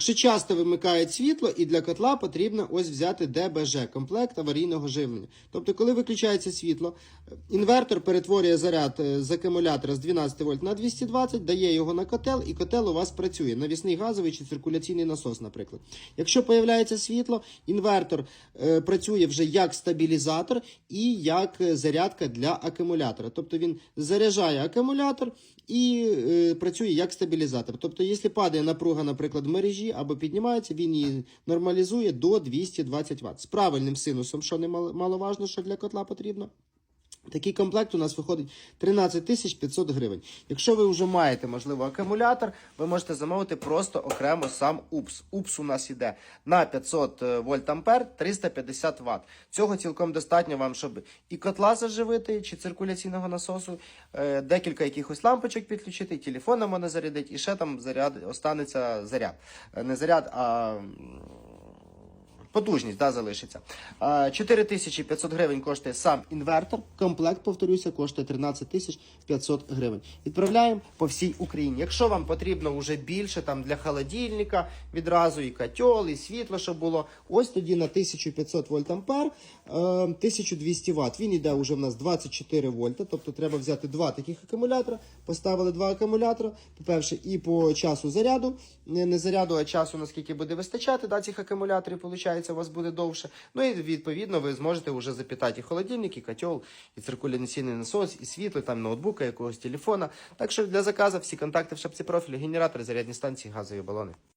Якщо часто вимикають світло, і для котла потрібно ось взяти ДБЖ комплект аварійного живлення. Тобто, коли виключається світло, інвертор перетворює заряд е, з акумулятора з 12 вольт на 220, дає його на котел, і котел у вас працює. Навісний газовий чи циркуляційний насос, наприклад. Якщо появляється світло, інвертор е, працює вже як стабілізатор і як е, зарядка для акумулятора. Тобто він заряджає акумулятор і е, працює як стабілізатор. Тобто, якщо падає напруга, наприклад, мережі або піднімається, він її нормалізує до 220 Вт. З правильним синусом, що немаловажно, що для котла потрібно. Такий комплект у нас виходить 13 тисяч 500 гривень. Якщо ви вже маєте, можливо, акумулятор, ви можете замовити просто окремо сам УПС. УПС у нас йде на 500 вольт ампер 350 Вт. Цього цілком достатньо вам, щоб і котла заживити, чи циркуляційного насосу, е, декілька якихось лампочок підключити, і телефон можна зарядити, і ще там заряд останеться заряд. Е, Не заряд, а. Потужність да, залишиться. 4500 гривень коштує сам інвертор. Комплект, повторюся, коштує 13 500 гривень. Відправляємо по всій Україні. Якщо вам потрібно вже більше там для холодильника, відразу і котел, і світло, щоб було. Ось тоді на 1500 вольт ампер, е, 1200 Вт. Він йде вже в нас 24 вольта, тобто треба взяти два таких акумулятора. Поставили два акумулятора. По-перше, і по часу заряду, не заряду, а часу, наскільки буде вистачати да, цих акумуляторів, виходить, у вас буде довше. Ну і відповідно ви зможете вже запитати і холодильник, і котел, і циркуляційний насос, і світло, там ноутбука, якогось телефона. Так що для заказу всі контакти в шапці профілю, генератори, зарядні станції, газові балони.